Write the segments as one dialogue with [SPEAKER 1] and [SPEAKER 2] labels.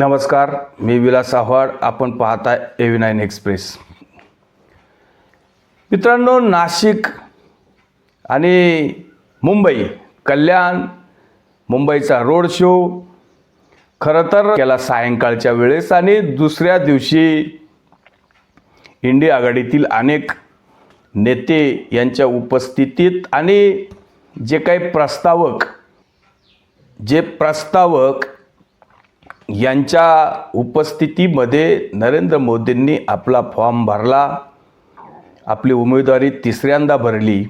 [SPEAKER 1] नमस्कार मी विलास आव्हाड. आपण पाहताय एव्ही नाईन एक्सप्रेस मित्रांनो नाशिक आणि मुंबई कल्याण मुंबईचा रोड शो खरं तर केला सायंकाळच्या वेळेस आणि दुसऱ्या दिवशी इंडिया आघाडीतील अनेक नेते यांच्या उपस्थितीत आणि जे काही प्रस्तावक जे प्रस्तावक यांच्या उपस्थितीमध्ये नरेंद्र मोदींनी आपला फॉर्म भरला आपली उमेदवारी तिसऱ्यांदा भरली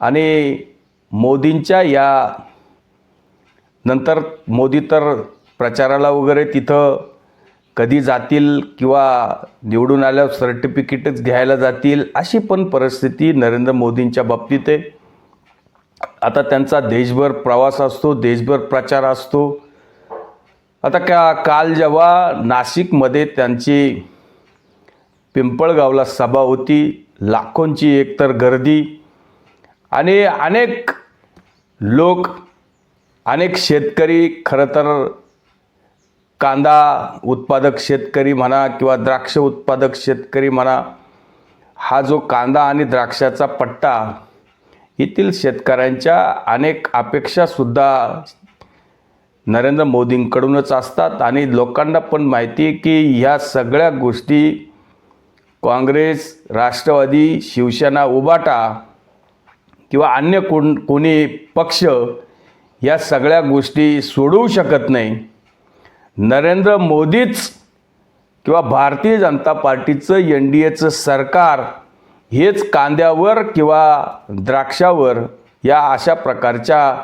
[SPEAKER 1] आणि मोदींच्या या नंतर मोदी तर प्रचाराला वगैरे तिथं कधी जातील किंवा निवडून आल्यावर सर्टिफिकेटच घ्यायला जातील अशी पण परिस्थिती नरेंद्र मोदींच्या बाबतीत आहे. आता त्यांचा देशभर प्रवास असतो देशभर प्रचार असतो. आता का काल जेव्हा नाशिकमध्ये त्यांची पिंपळगावला सभा होती लाखोंची एकतर गर्दी आणि अनेक लोक अनेक शेतकरी खरं तर कांदा उत्पादक शेतकरी म्हणा किंवा द्राक्ष उत्पादक शेतकरी म्हणा हा जो कांदा आणि द्राक्षाचा पट्टा येथील शेतकऱ्यांच्या अनेक अपेक्षासुद्धा नरेंद्र मोदींकडूनच असतात. आणि लोकांना पण माहिती आहे की ह्या सगळ्या गोष्टी काँग्रेस राष्ट्रवादी शिवसेना उबाटा किंवा अन्य कोण कोणी पक्ष या सगळ्या गोष्टी सोडवू शकत नाही. नरेंद्र मोदीच किंवा भारतीय जनता पार्टीचं एन डी एचं सरकार हेच कांद्यावर किंवा द्राक्षावर या अशा प्रकारच्या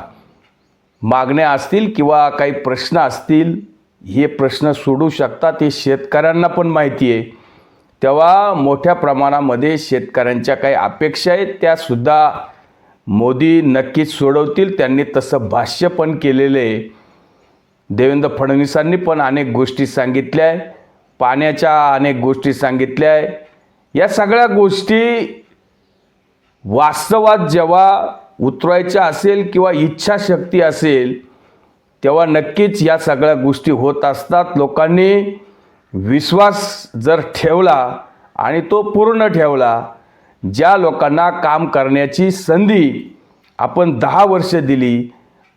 [SPEAKER 1] मागण्या असतील किंवा काही प्रश्न असतील हे प्रश्न सोडू शकतात हे शेतकऱ्यांना पण माहिती आहे. तेव्हा मोठ्या प्रमाणामध्ये शेतकऱ्यांच्या काही अपेक्षा आहेत त्यासुद्धा मोदी नक्कीच सोडवतील. त्यांनी तसं भाष्य पण केलेलं आहे. देवेंद्र फडणवीसांनी पण अनेक गोष्टी सांगितल्या आहे. पाण्याच्या अनेक गोष्टी सांगितल्या आहे. या सगळ्या गोष्टी वास्तवात जेव्हा उतरवायच्या असेल किंवा इच्छाशक्ती असेल तेव्हा नक्कीच या सगळ्या गोष्टी होत असतात. लोकांनी विश्वास जर ठेवला आणि तो पूर्ण ठेवला ज्या लोकांना काम करण्याची संधी आपण दहा वर्ष दिली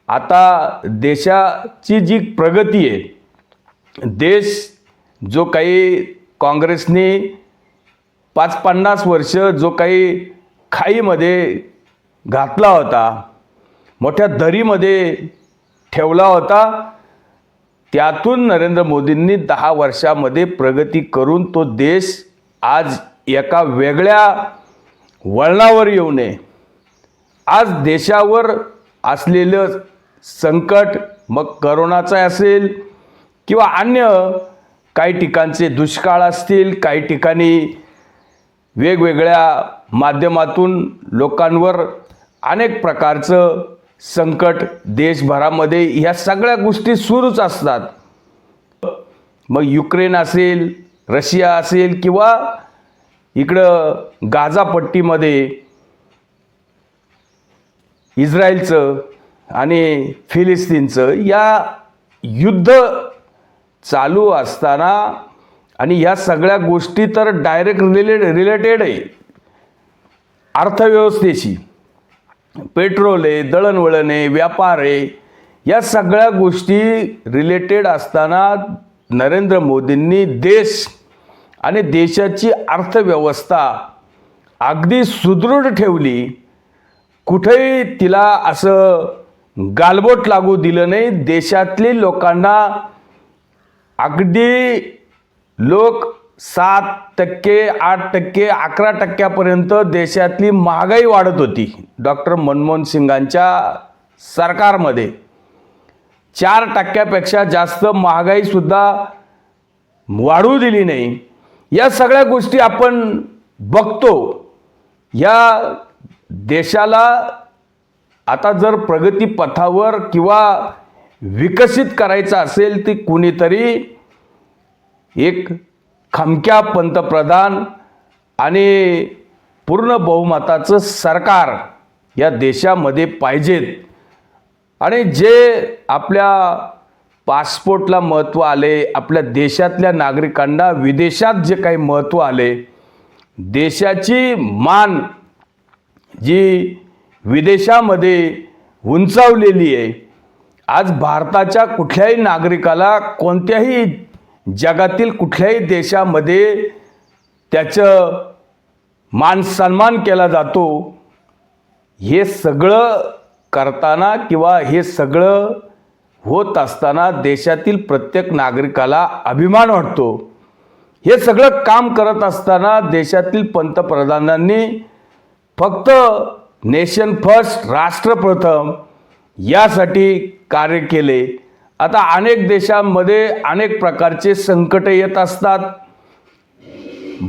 [SPEAKER 1] आता देशाची जी प्रगती आहे देश जो काही काँग्रेसने पाच पन्नास वर्ष जो काही खाईमध्ये घातला होता मोठ्या दरीमध्ये ठेवला होता. त्यातून नरेंद्र मोदींनी दहा वर्षामध्ये प्रगती करून तो देश आज एका वेगळ्या वळणावर येऊ नये. आज देशावर असलेलं संकट मग करोनाचं असेल किंवा अन्य काही ठिकाणचे दुष्काळ असतील काही ठिकाणी वेगवेगळ्या माध्यमातून लोकांवर अनेक प्रकारचं संकट देशभरामध्ये ह्या सगळ्या गोष्टी सुरूच असतात. मग युक्रेन असेल रशिया असेल किंवा इकडं गाझापट्टीमध्ये इस्रायलचं आणि फिलिस्तीनचं या युद्ध चालू असताना आणि ह्या सगळ्या गोष्टी तर डायरेक्ट रिले रिलेटेड आहे. अर्थव्यवस्थेशी. पेट्रोल आहे दळणवळण आहे व्यापार आहे या सगळ्या गोष्टी रिलेटेड असताना नरेंद्र मोदींनी देश आणि देशाची अर्थव्यवस्था अगदी सुदृढ ठेवली. कुठेही तिला असं गालबोट लागू दिलं नाही. देशातली लोकांना अगदी लोक सात टक्के आठ टक्के अकरा टक्क्यापर्यंत देशातली महागाई वाढत होती. डॉक्टर मनमोहन सिंगांच्या सरकारमध्ये चार टक्क्यापेक्षा जास्त महागाईसुद्धा वाढू दिली नाही. या सगळ्या गोष्टी आपण बघतो. या देशाला आता जर प्रगतीपथावर किंवा विकसित करायचं असेल ती कुणीतरी एक खमक्या पंतप्रधान आणि पूर्ण बहुमताचं सरकार या देशामध्ये पाहिजेत. आणि जे आपल्या पासपोर्टला महत्त्व आले आपल्या देशातल्या नागरिकांना विदेशात जे काही महत्त्व आले देशाची मान जी विदेशामध्ये उंचावलेली आहे. आज भारताच्या कुठल्याही नागरिकाला कोणत्याही जगातील कुठल्याही देशामध्ये त्याचं मान सन्मान केला जातो हे सगळं करताना किंवा हे सगळं होत असताना देशातील प्रत्येक नागरिकाला अभिमान वाटतो. हे सगळं काम करत असताना देशातील पंतप्रधानांनी फक्त नेशन फर्स्ट राष्ट्रप्रथम यासाठी कार्य केले. आता अनेक देशांमध्ये अनेक प्रकारचे संकट येत असतात.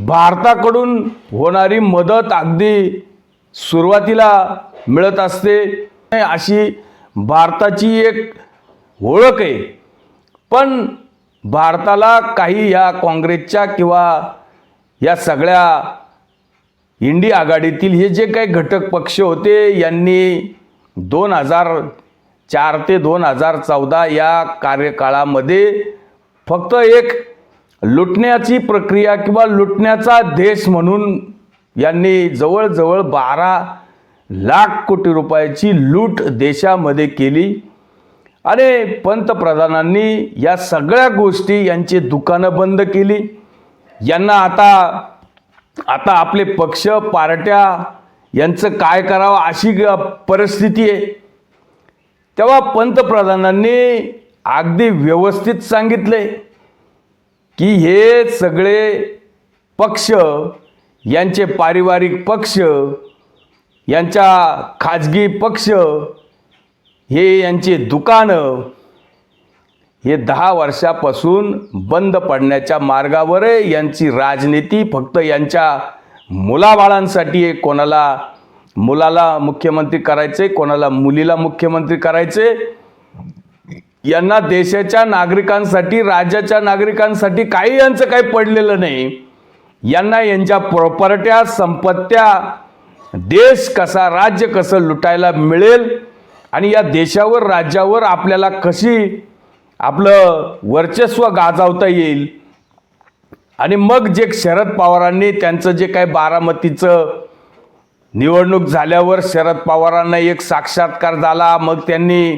[SPEAKER 1] भारताकडून होणारी मदत अगदी सुरुवातीला मिळत असते. अशी भारताची एक ओळख आहे. पण भारताला काही या काँग्रेसच्या किंवा या सगळ्या इंडी आघाडीतील हे जे काही घटक पक्ष होते यांनी दोन हजार चार ते दोन हजार चौदा या कार्यकाळामध्ये फक्त एक लुटण्याची प्रक्रिया किंवा लुटण्याचा देश म्हणून यांनी जवळजवळ बारा लाख कोटी रुपयाची लूट देशामध्ये केली. आणि पंतप्रधानांनी या सगळ्या गोष्टी यांची दुकानं बंद केली. यांना आता आता आपले पक्ष पार्ट्या यांचं काय करावं अशी ग- परिस्थिती आहे. तेव्हा पंतप्रधानांनी अगदी व्यवस्थित सांगितले की हे सगळे पक्ष यांचे पारिवारिक पक्ष यांच्या खाजगी पक्ष हे यांचे दुकानं हे दहा वर्षापासून बंद पडण्याच्या मार्गावर आहे यांची राजनीती फक्त यांच्या मुलाबाळांसाठी आहे कोणाला मुलाला मुख्यमंत्री करायचे कोणाला मुलीला मुख्यमंत्री करायचे यांना देशाच्या नागरिकांसाठी राज्याच्या नागरिकांसाठी काही यांचं काही पडलेलं नाही. यांना यांच्या प्रॉपर्ट्या संपत्त्या देश कसा राज्य कसं लुटायला मिळेल आणि या देशावर राज्यावर आपल्याला कशी आपलं वर्चस्व गाजवता येईल? आणि मग जे शरद पवारांनी त्यांचं जे काही बारामतीचं निवडणूक झाल्यावर शरद पवारांना एक साक्षात्कार झाला. मग त्यांनी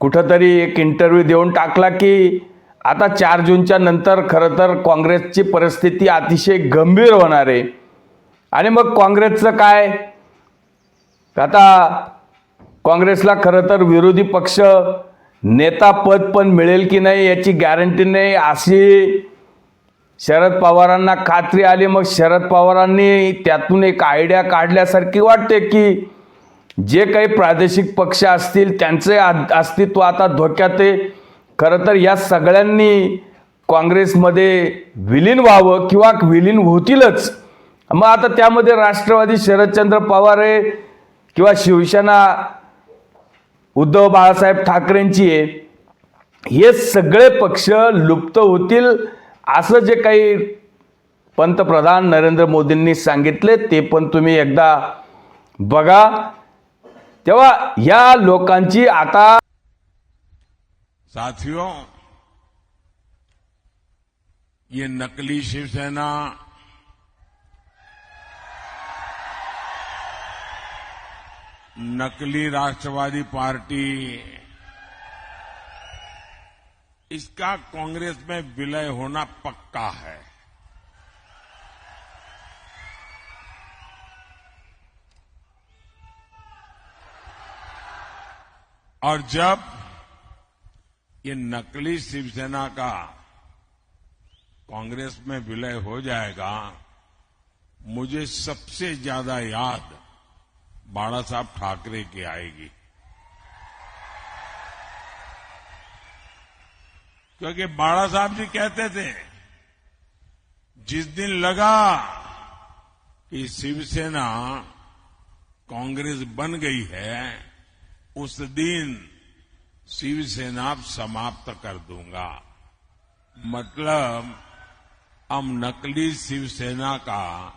[SPEAKER 1] कुठंतरी एक इंटरव्ह्यू देऊन टाकला की आता चार जूनच्या नंतर खरं तर काँग्रेसची परिस्थिती अतिशय गंभीर होणार आहे. आणि मग काँग्रेसचं काय? आता काँग्रेसला खरं तर विरोधी पक्ष नेता पद पण मिळेल की नाही याची गॅरंटी नाही अशी शरद पवारांना खात्री आली मग शरद पवारांनी त्यातून एक आयडिया काढल्यासारखी वाटते की जे काही प्रादेशिक पक्ष असतील त्यांचे आ- अस्तित्व आता धोक्यात आहे. खरं तर या सगळ्यांनी काँग्रेसमध्ये विलीन व्हावं किंवा विलीन होतीलच. मग आता त्यामध्ये राष्ट्रवादी शरदचंद्र पवार आहे किंवा शिवसेना उद्धव बाळासाहेब ठाकरेंची आहे. हे सगळे पक्ष लुप्त होतील. असं जे काही पंतप्रधान नरेंद्र मोदींनी सांगितले ते पण तुम्ही एकदा बघा. तेव्हा या लोकांची आता
[SPEAKER 2] साथियों ये नकली शिवसेना नकली राष्ट्रवादी पार्टी इसका कांग्रेस में विलय होना पक्का है। और जब ये नकली शिवसेना का कांग्रेस में विलय हो जाएगा, मुझे सबसे ज़्यादा याद बाड़ा साहब ठाकरे की आएगी। क्योंकि बाड़ा साहब जी कहते थे, जिस दिन लगा कि शिवसेना कांग्रेस बन गई है, उस दिन शिवसेना समाप्त कर दूँगा। मतलब अब नकली शिवसेना का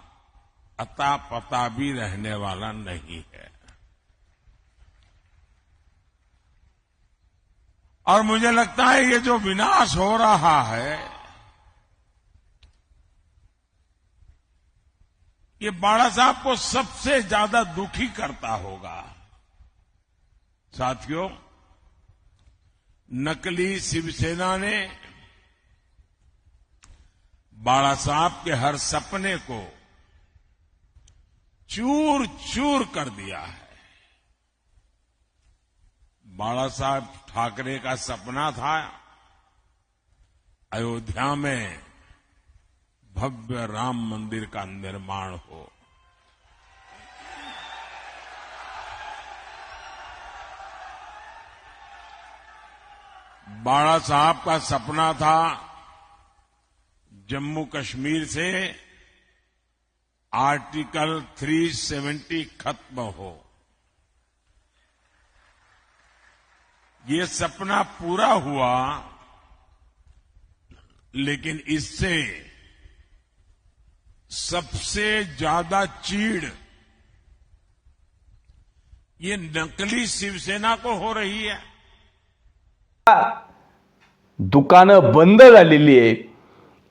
[SPEAKER 2] अता पता भी रहने वाला नहीं है। और मुझे लगता है ये जो विनाश हो रहा है, ये बाड़ा साहब को सबसे ज़्यादा दुखी करता होगा। साथियों, नकली शिवसेना ने बाड़ा साहब के हर सपने को चूर चूर कर दिया है। बाला साहब ठाकरे का सपना था अयोध्या में भव्य राम मंदिर का निर्माण हो। बाड़ा साहब का सपना था जम्मू कश्मीर से आर्टिकल 370 खत्म हो। ये सपना पूरा हुआ लेकिन इससे सबसे ज्यादा चीड़ ये नकली शिवसेना को हो रही है।
[SPEAKER 1] दुकानं बंद झालेली आहे.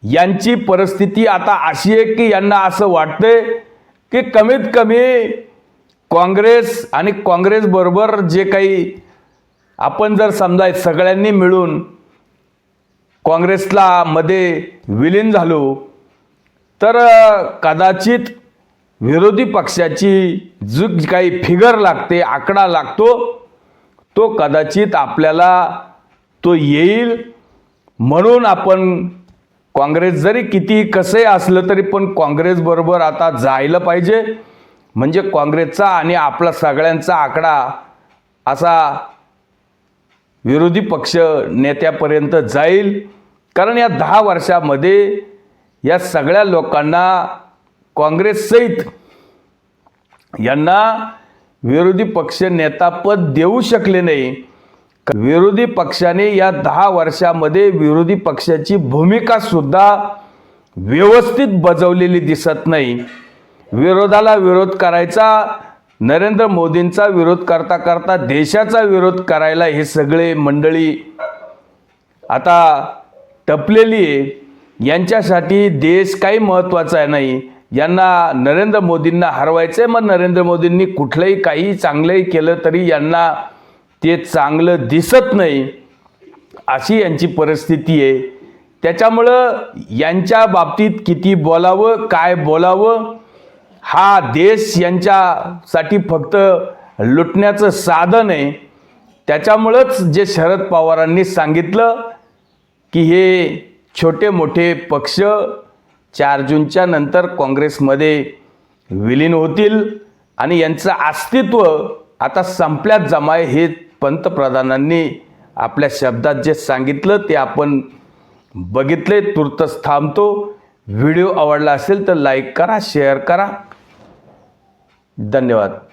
[SPEAKER 1] यांची परिस्थिती आता अशी आहे की यांना असं वाटतंय की कमीत कमी काँग्रेस आणि काँग्रेस बरोबर जे काही आपण जर समजा सगळ्यांनी मिळून काँग्रेसला मध्ये विलीन झालो तर कदाचित विरोधी पक्षाची जो काही फिगर लागते आकडा लागतो तो कदाचित आपल्याला तो येईल. म्हणून आपण काँग्रेस जरी किती कसंही असलं तरी पण काँग्रेसबरोबर आता जायला पाहिजे. म्हणजे काँग्रेसचा आणि आपला सगळ्यांचा आकडा असा विरोधी पक्ष नेत्यापर्यंत जाईल. कारण या दहा वर्षामध्ये या सगळ्या लोकांना काँग्रेससहित यांना विरोधी पक्ष नेतापद देऊ शकले नाही. विरोधी पक्षाने या दहा वर्षामध्ये विरोधी पक्षाची भूमिका सुद्धा व्यवस्थित बजवलेली दिसत नाही. विरोधाला विरोध करायचा नरेंद्र मोदींचा विरोध करता करता देशाचा विरोध करायला हे सगळे मंडळी आता टपलेली आहे. यांच्यासाठी देश काही महत्त्वाचा आहे नाही. यांना नरेंद्र मोदींना हरवायचं आहे मग नरेंद्र मोदींनी कुठलंही काही चांगलंही केलं तरी यांना ते चांगलं दिसत नाही. अशी यांची परिस्थिती आहे. त्याच्यामुळं यांच्या बाबतीत किती बोलावं काय बोलावं हा देश यांच्यासाठी फक्त लुटण्याचं साधन आहे. त्याच्यामुळंच जे शरद पवारांनी सांगितलं की हे छोटे मोठे पक्ष चार जूनच्या नंतर काँग्रेसमध्ये विलीन होतील आणि यांचं अस्तित्व आता संपल्यात जमाय हे पंतप्रधानांनी आपल्या शब्दात जे सांगितलं ते आपण बघितले तुर्तच थांबतो. व्हिडिओ आवडला असेल तर लाईक करा शेअर करा. धन्यवाद.